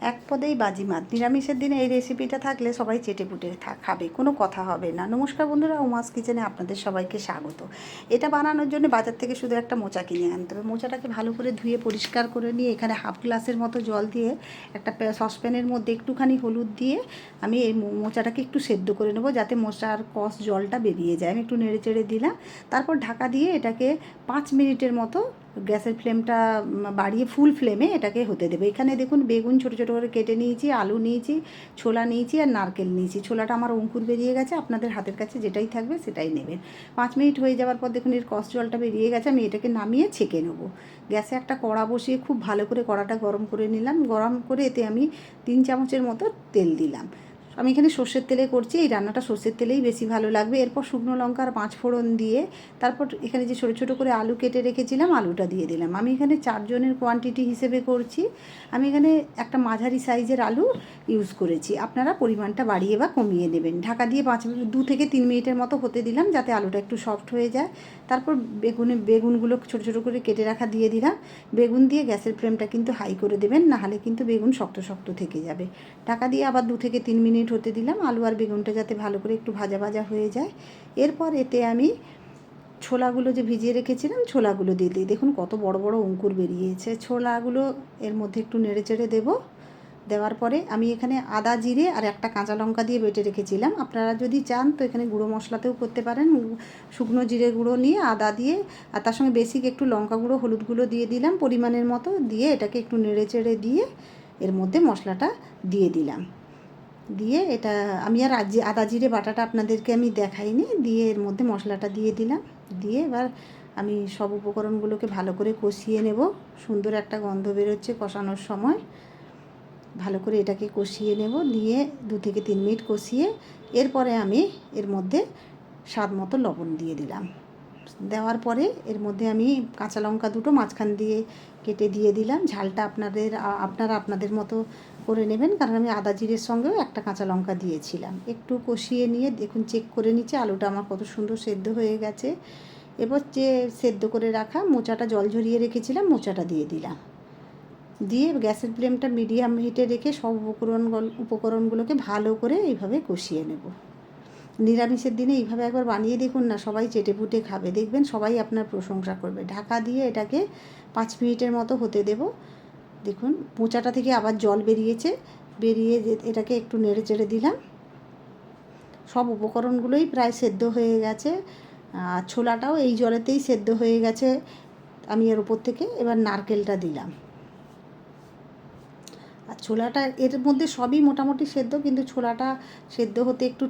এক পদেই বাজিমাত। নিরামিষের দিনে এই রেসিপিটা থাকলে সবাই চেটে পুটে খাবে, কোনো কথা হবে না। নমস্কার বন্ধুরা, উমাস কিচেনে আপনাদের সবাইকে স্বাগত। এটা বানানোর জন্য বাজার থেকে শুধু একটা মোচা কিনে আনতে হবে। মোচাটাকে ভালো করে ধুয়ে পরিষ্কার করে নিয়ে এখানে হাফ গ্লাসের মতো জল দিয়ে একটা সসপ্যানের মধ্যে একটুখানি হলুদ দিয়ে আমি এই মোচাটাকে একটু সেদ্ধ করে নেব যাতে মোচার কষ জলটা বেরিয়ে যায়। আমি একটু নেড়ে চেড়ে দিলাম। তারপর ঢাকা দিয়ে এটাকে পাঁচ মিনিটের মতো গ্যাসের ফ্লেমটা বাড়িয়ে ফুল ফ্লেমে এটাকে হতে দেবে। এখানে দেখুন বেগুন ছোটো ছোটো করে কেটে নিয়েছি, আলু নিয়েছি, ছোলা নিয়েছি আর নারকেল নিয়েছি। ছোলাটা আমার অঙ্কুর বেরিয়ে গেছে, আপনাদের হাতের কাছে যেটাই থাকবে সেটাই নেবেন। পাঁচ মিনিট হয়ে যাওয়ার পর দেখুন এর কষ জলটা বেরিয়ে গেছে, আমি এটাকে নামিয়ে ছেঁকে নেব। গ্যাসে একটা কড়া বসিয়ে খুব ভালো করে কড়াটা গরম করে নিলাম। গরম করে এতে আমি তিন চামচের মতো তেল দিলাম। আমি এখানে সর্ষের তেলে করছি, এই রান্নাটা সর্ষের তেলেই বেশি ভালো লাগবে। এরপর শুকনো লঙ্কার পাঁচ ফোড়ন দিয়ে তারপর এখানে যে ছোটো ছোটো করে আলু কেটে রেখেছিলাম, আলুটা দিয়ে দিলাম। আমি এখানে চারজনের কোয়ান্টিটি হিসেবে করছি। আমি এখানে একটা মাঝারি সাইজের আলু ইউজ করেছি। আপনারা পরিমাণটা বাড়িয়ে বা কমিয়ে দেবেন ঢাকা দিয়ে পাঁচ মিনিট, দু থেকে তিন মিনিটের মতো হতে দিলাম যাতে আলুটা একটু সফট হয়ে যায়। তারপর বেগুনে, বেগুনগুলো ছোটো ছোটো করে কেটে রাখা দিয়ে দিলাম। বেগুন দিয়ে গ্যাসের ফ্লেমটা কিন্তু হাই করে দেবেন, নাহলে কিন্তু বেগুন শক্ত শক্ত থেকে যাবে। ঢাকা দিয়ে আবার দু থেকে তিন মিনিট হতে দিলাম। আলু আর বেগুনটা যাতে ভালো করে একটু ভাজা ভাজা হয়ে যায়। এরপর এতে আমি ছোলাগুলো যে ভিজিয়ে রেখেছিলাম, ছোলাগুলো দিয়ে দিই। দেখুন কত বড় বড় অঙ্কুর বেরিয়েছে। ছোলাগুলো এর মধ্যে একটু নেড়ে চেড়ে দেবো। দেওয়ার পরে আমি এখানে আদা জিরে আর একটা কাঁচা লঙ্কা দিয়ে বেটে রেখেছিলাম। আপনারা যদি চান তো এখানে গুঁড়ো মশলাতেও করতে পারেন। শুকনো জিরে গুঁড়ো নিয়ে আদা দিয়ে আর তার সঙ্গে বেসিক একটু লঙ্কা গুঁড়ো, হলুদ গুঁড়ো দিয়ে দিলাম। পরিমাণের মতো দিয়ে এটাকে একটু নেড়ে চেড়ে দিয়ে এর মধ্যে মশলাটা দিয়ে দিলাম। দিয়ে এটা আমি আর আদা জিরে বাটাটা আপনাদেরকে আমি দেখাইনি। দিয়ে এর মধ্যে মশলাটা দিয়ে দিলাম। দিয়ে এবার আমি সব উপকরণগুলোকে ভালো করে কষিয়ে নেব। সুন্দর একটা গন্ধ বেরোচ্ছে কষানোর সময়। ভালো করে এটাকে কষিয়ে নেব, নিয়ে দু থেকে তিন মিনিট কষিয়ে এরপরে আমি এর মধ্যে স্বাদ মতো লবণ দিয়ে দিলাম। দেওয়ার পরে এর মধ্যে আমি কাঁচা লঙ্কা দুটো মাঝখান দিয়ে কেটে দিয়ে দিলাম। ঝালটা আপনাদের, আপনারা আপনাদের মতো করে নেবেন, কারণ আমি আদা জিরের সঙ্গেও একটা কাঁচা লঙ্কা দিয়েছিলাম। একটু কষিয়ে নিয়ে দেখুন চেক করে নিচ্ছে, আলুটা আমার কত সুন্দর সেদ্ধ হয়ে গেছে। এবার যে সেদ্ধ করে রাখা মোচাটা, জল ঝরিয়ে রেখেছিলাম, মোচাটা দিয়ে দিলাম। দিয়ে গ্যাসের ফ্লেমটা মিডিয়াম হিটে রেখে সব উপকরণ উপকরণগুলোকে ভালো করে এইভাবে কষিয়ে নেব। নিরামিষের দিনে এইভাবে একবার বানিয়ে দেখুন না, সবাই চেটে পুটে খাবে। দেখবেন সবাই আপনার প্রশংসা করবে। ঢাকা দিয়ে এটাকে পাঁচ মিনিটের মতো হতে দেব। দেখুন পোঁচাটা থেকে আবার জল বেরিয়েছে। বেরিয়ে এটাকে একটু নেড়ে চেড়ে দিলাম। সব উপকরণগুলোই প্রায় সেদ্ধ হয়ে গেছে। আর ছোলাটাও এই জলেতেই সেদ্ধ হয়ে গেছে। আমি এর উপর থেকে এবার নারকেলটা দিলাম। ছোলাটা এর মধ্যে সবই মোটামুটি সেদ্ধ, কিন্তু ছোলাটা সেদ্ধ হতে একটু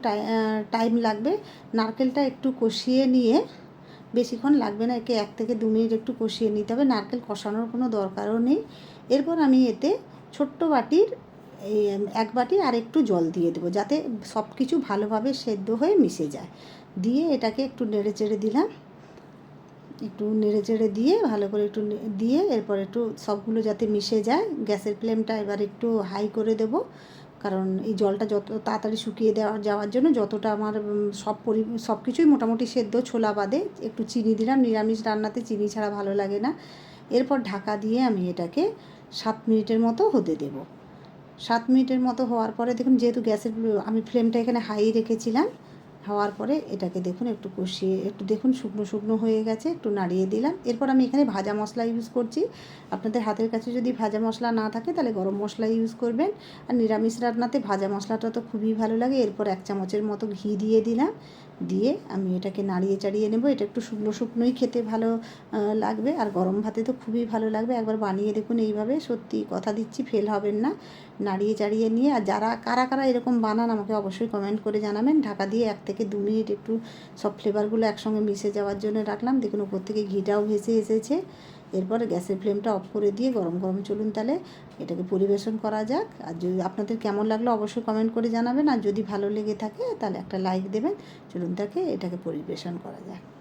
টাইম লাগবে। নারকেলটা একটু কষিয়ে নিয়ে বেশিক্ষণ লাগবে না, একে এক থেকে দু মিনিট একটু কষিয়ে নিতে হবে। নারকেল কষানোর কোনো দরকারও নেই। এরপর আমি এতে ছোট্ট বাটির এক বাটি আর একটু জল দিয়ে দেবো, যাতে সব কিছু ভালোভাবে সেদ্ধ হয়ে মিশে যায়। দিয়ে এটাকে একটু নেড়ে চেড়ে দিলাম। একটু নেড়ে চেড়ে দিয়ে, ভালো করে একটু দিয়ে এরপর একটু সবগুলো যাতে মিশে যায়, গ্যাসের ফ্লেমটা এবার একটু হাই করে দেব। কারণ এই জলটা যত তাড়াতাড়ি শুকিয়ে দেওয়া, যাওয়ার জন্য যতটা আমার সব পরি, সব কিছুই মোটামুটি সেদ্ধ, ছোলা বাদে একটু চিনি দিলাম। নিরামিষ রান্নাতে চিনি ছাড়া ভালো লাগে না। এরপর ঢাকা দিয়ে আমি এটাকে সাত মিনিটের মতো হতে দেব। সাত মিনিটের মতো হওয়ার পরে দেখুন, যেহেতু গ্যাসের, আমি ফ্লেমটা এখানে হাই রেখেছিলাম হওয়ার পরে এটাকে দেখুন, একটু কষিয়ে, একটু দেখুন শুকনো শুকনো হয়ে গেছে, একটু নাড়িয়ে দিলাম। এরপর আমি এখানে ভাজা মশলা ইউজ করছি। আপনাদের হাতের কাছে যদি ভাজা মশলা না থাকে, তাহলে গরম মশলা ইউজ করবেন। আর নিরামিষ রান্নাতে ভাজা মশলাটা তো খুবই ভালো লাগে। এরপর এক চামচের মতো ঘি দিয়ে দিলাম। দিয়ে আমি এটাকে নাড়িয়ে চাড়িয়ে নেব। এটা একটু শুকনো শুকনোই খেতে ভালো লাগবে। আর গরম ভাতে তো খুবই ভালো লাগবে। একবার বানিয়ে দেখুন এইভাবে। সত্যি কথা দিচ্ছি ফেল হবেন না। নাড়িয়ে চাড়িয়ে নিয়ে, আর যারা, কারা কারা এরকম বানান, আমাকে অবশ্যই কমেন্ট করে জানাবেন। ঢাকা দিয়ে এক থেকে দু মিনিট একটু সব ফ্লেভারগুলো একসঙ্গে মিশে যাওয়ার জন্য রাখলাম। দেখুন ওপর থেকে ঘিটাও ভেসে এসেছে। এরপর গ্যাসের ফ্লেমটা অফ করে দিয়ে গরম গরম চলুন তাহলে এটাকে পরিবেশন করা যাক। আর যদি আপনাদের কেমন লাগল অবশ্যই কমেন্ট করে জানাবেন। আর যদি ভালো লেগে থাকে তাহলে একটা লাইক দেবেন। চলুন তাকে এটাকে পরিবেশন করা যাক।